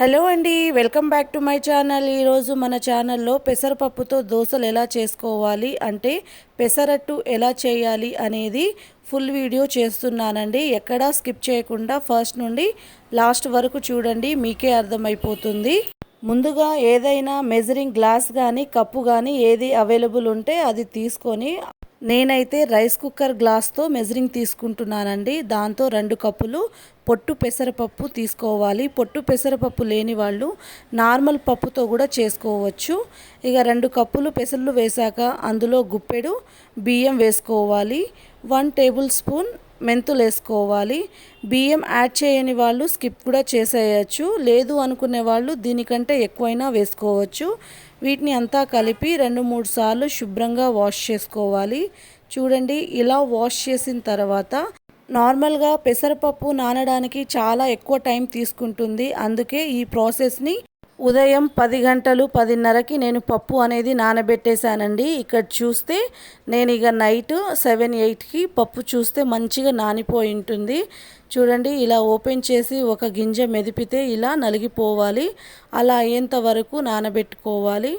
Hello అండి welcome back to my channel. ఈరోజు మన ఛానల్లో పెసరపప్పుతో దోశలు ఎలా చేసుకోవాలి అంటే పెసరట్టు ఎలా చేయాలి అనేది ఫుల్ వీడియో చేస్తున్నానండి. ఎక్కడా స్కిప్ చేయకుండా ఫస్ట్ నుండి లాస్ట్ వరకు చూడండి మీకే అర్థమైపోతుంది. ముందుగా ఏదైనా మెజరింగ్ గ్లాస్ కానీ కప్పు కానీ ఏది అవైలబుల్ ఉంటే అది తీసుకొని నేనైతే రైస్ కుక్కర్ గ్లాస్తో మెజరింగ్ తీసుకుంటున్నానండి. దాంతో రెండు కప్పులు పొట్టు పెసరపప్పు తీసుకోవాలి. పొట్టు పెసరపప్పు లేని వాళ్ళు నార్మల్ పప్పుతో కూడా చేసుకోవచ్చు. ఇక రెండు కప్పులు పెసర్లు వేశాక అందులో గుప్పెడు బియ్యం వేసుకోవాలి. వన్ టేబుల్ స్పూన్ మెంతులు వేసుకోవాలి బియ్యం యాడ్ చేయని వాళ్ళు స్కిప్ కూడా చేసేయచ్చు. లేదు అనుకునే వాళ్ళు దీనికంటే ఎక్కువైనా వేసుకోవచ్చు. వీటిని అంతా కలిపి రెండు మూడు సార్లు శుభ్రంగా వాష్ చేసుకోవాలి. చూడండి ఇలా వాష్ చేసిన తర్వాత నార్మల్గా పెసరపప్పు నానడానికి చాలా ఎక్కువ టైం తీసుకుంటుంది. అందుకే ఈ ప్రాసెస్ని ఉదయం పది గంటలు పదిన్నరకి నేను పప్పు అనేది నానబెట్టేశానండి. ఇక్కడ చూస్తే నేను ఇక నైట్ సెవెన్ ఎయిట్కి పప్పు చూస్తే మంచిగా నానిపోయి ఉంటుంది. చూడండి ఇలా ఓపెన్ చేసి ఒక గింజ మెదిపితే ఇలా నలిగిపోవాలి. అలా అయ్యేంత వరకు నానబెట్టుకోవాలి.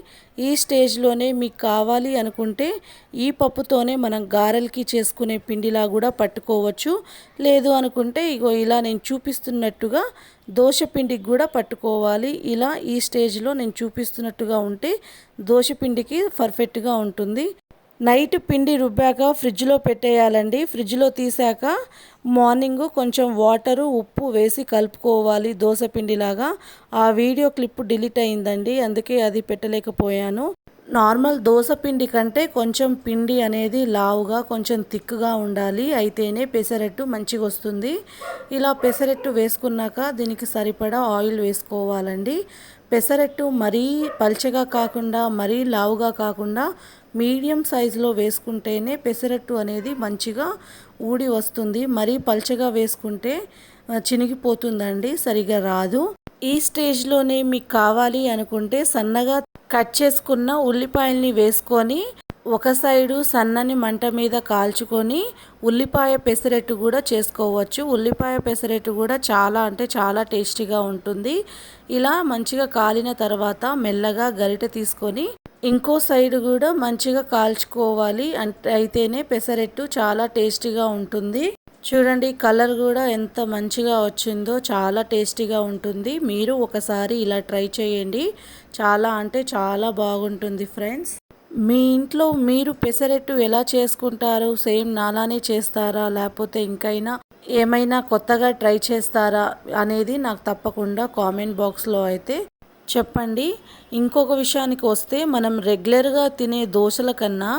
ఈ స్టేజ్లోనే మీకు కావాలి అనుకుంటే ఈ పప్పుతోనే మనం గారెలకి చేసుకునే పిండిలా కూడా పట్టుకోవచ్చు. లేదు అనుకుంటే ఇగో ఇలా నేను చూపిస్తున్నట్టుగా దోశ పిండికి కూడా పట్టుకోవాలి. ఇలా ఈ స్టేజ్లో నేను చూపిస్తున్నట్టుగా ఉంటే దోశ పిండికి పర్ఫెక్ట్గా ఉంటుంది. నైట్ పిండి రుబ్బాక ఫ్రిడ్జ్లో పెట్టేయాలండి. ఫ్రిడ్జ్లో తీసాక మార్నింగ్ కొంచెం వాటరు ఉప్పు వేసి కలుపుకోవాలి దోశ పిండిలాగా. ఆ వీడియో క్లిప్ డిలీట్ అయిందండి. అందుకే అది పెట్టలేకపోయాను. నార్మల్ దోశ పిండి కంటే కొంచెం పిండి అనేది లావుగా కొంచెం థిక్గా ఉండాలి. అయితేనే పెసరట్టు మంచిగా వస్తుంది. ఇలా పెసరట్టు వేసుకున్నాక దీనికి సరిపడా ఆయిల్ వేసుకోవాలండి. పెసరట్టు మరీ పల్చగా కాకుండా మరీ లావుగా కాకుండా మీడియం సైజులో వేసుకుంటేనే పెసరట్టు అనేది మంచిగా ఊడి వస్తుంది. మరీ పల్చగా వేసుకుంటే చినిగిపోతుందండి సరిగా రాదు. ఈ స్టేజ్లోనే మీకు కావాలి అనుకుంటే సన్నగా కట్ చేసుకున్న ఉల్లిపాయల్ని వేసుకొని ఒక సైడు సన్నని మంట మీద కాల్చుకొని ఉల్లిపాయ పెసరట్టు కూడా చేసుకోవచ్చు. ఉల్లిపాయ పెసరెట్టు కూడా చాలా అంటే చాలా టేస్టీగా ఉంటుంది. ఇలా మంచిగా కాలిన తర్వాత మెల్లగా గరిట తీసుకొని ఇంకో సైడ్ కూడా మంచిగా కాల్చుకోవాలి అంటే అయితేనే పెసరెట్టు చాలా టేస్టీగా ఉంటుంది. చూడండి కలర్ కూడా ఎంత మంచిగా వచ్చిందో చాలా టేస్టీగా ఉంటుంది. మీరు ఒకసారి ఇలా ట్రై చేయండి. చాలా అంటే చాలా బాగుంటుంది ఫ్రెండ్స్. మీ ఇంట్లో మీరు పెసరట్టు ఎలా చేసుకుంటారు? సేమ్ నాలానే చేస్తారా? లేకపోతే ఇంకైనా ఏమైనా కొత్తగా ట్రై చేస్తారా? అనేది నాకు తప్పకుండా కామెంట్ బాక్స్లో అయితే చెప్పండి. ఇంకొక విషయానికి వస్తే మనం రెగ్యులర్గా తినే దోశల కన్నా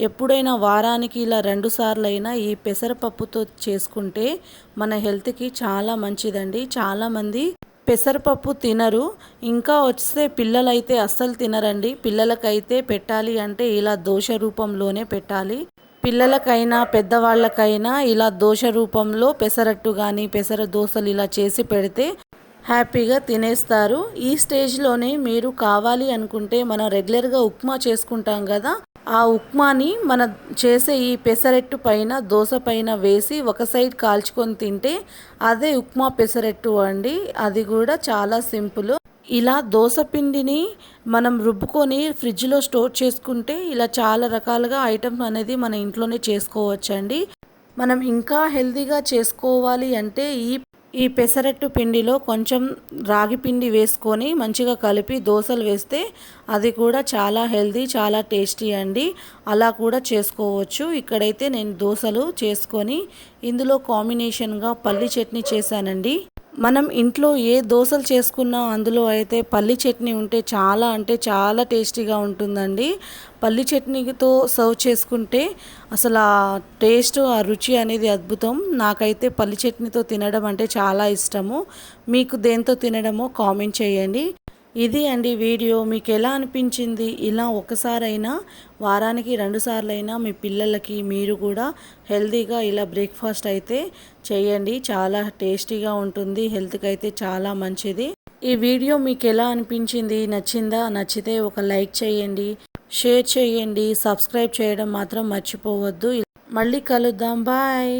ఎప్పుడైనా వారానికి ఇలా రెండు సార్లు అయినా ఈ పెసరపప్పుతో చేసుకుంటే మన హెల్త్కి చాలా మంచిదండి. చాలామంది పెసరపప్పు తినరు. ఇంకా వస్తే పిల్లలైతే అస్సలు తినరండి. పిల్లలకైతే పెట్టాలి అంటే ఇలా దోశ రూపంలోనే పెట్టాలి. పిల్లలకైనా పెద్దవాళ్ళకైనా ఇలా దోశ రూపంలో పెసరట్టు కానీ పెసర దోశలు ఇలా చేసి పెడితే హ్యాపీగా తినేస్తారు. ఈ స్టేజ్లోనే మీరు కావాలి అనుకుంటే మనం రెగ్యులర్గా ఉప్మా చేసుకుంటాం కదా ఆ ఉప్మాని మన చేసే ఈ పెసరెట్టు పైన దోశ పైన వేసి ఒక సైడ్ కాల్చుకొని తింటే అదే ఉప్మా పెసరెట్టు అండి. అది కూడా చాలా సింపుల్. ఇలా దోశ పిండిని మనం రుబ్బుకొని ఫ్రిడ్జ్లో స్టోర్ చేసుకుంటే ఇలా చాలా రకాలుగా ఐటమ్స్ అనేది మన ఇంట్లోనే చేసుకోవచ్చండి. మనం ఇంకా హెల్తీగా చేసుకోవాలి అంటే ఈ ఈ పెసరట్టు పిండిలో కొంచెం రాగి పిండి వేసుకొని మంచిగా కలిపి దోశలు వేస్తే అది కూడా చాలా హెల్దీ చాలా టేస్టీ అండి. అలా కూడా చేసుకోవచ్చు. ఇక్కడైతే నేను దోశలు చేసుకొని ఇందులో కాంబినేషన్గా పల్లి చట్నీ చేశానండి. మనం ఇంట్లో ఏ దోశలు చేసుకున్నా అందులో అయితే పల్లి చట్నీ ఉంటే చాలా అంటే చాలా టేస్టీగా ఉంటుందండి. పల్లి చట్నీతో సర్వ్ చేసుకుంటే అసలు ఆ టేస్ట్ ఆ రుచి అనేది అద్భుతం. నాకైతే పల్లి చట్నీతో తినడం అంటే చాలా ఇష్టము. మీకు దేంతో తినడమో కామెంట్ చేయండి. ఇది అండి వీడియో. మీకు ఎలా అనిపించింది? ఇలా ఒకసారైనా వారానికి రెండు సార్లైనా మీ పిల్లలకి మీరు కూడా హెల్తీగా ఇలా బ్రేక్ఫాస్ట్ అయితే చేయండి. చాలా టేస్టీగా ఉంటుంది. హెల్త్కి అయితే చాలా మంచిది. ఈ వీడియో మీకు ఎలా అనిపించింది? నచ్చిందా? నచ్చితే ఒక లైక్ చేయండి. షేర్ చేయండి. సబ్స్క్రైబ్ చేయడం మాత్రం మర్చిపోవద్దు. మళ్ళీ కలుద్దాం. బాయ్.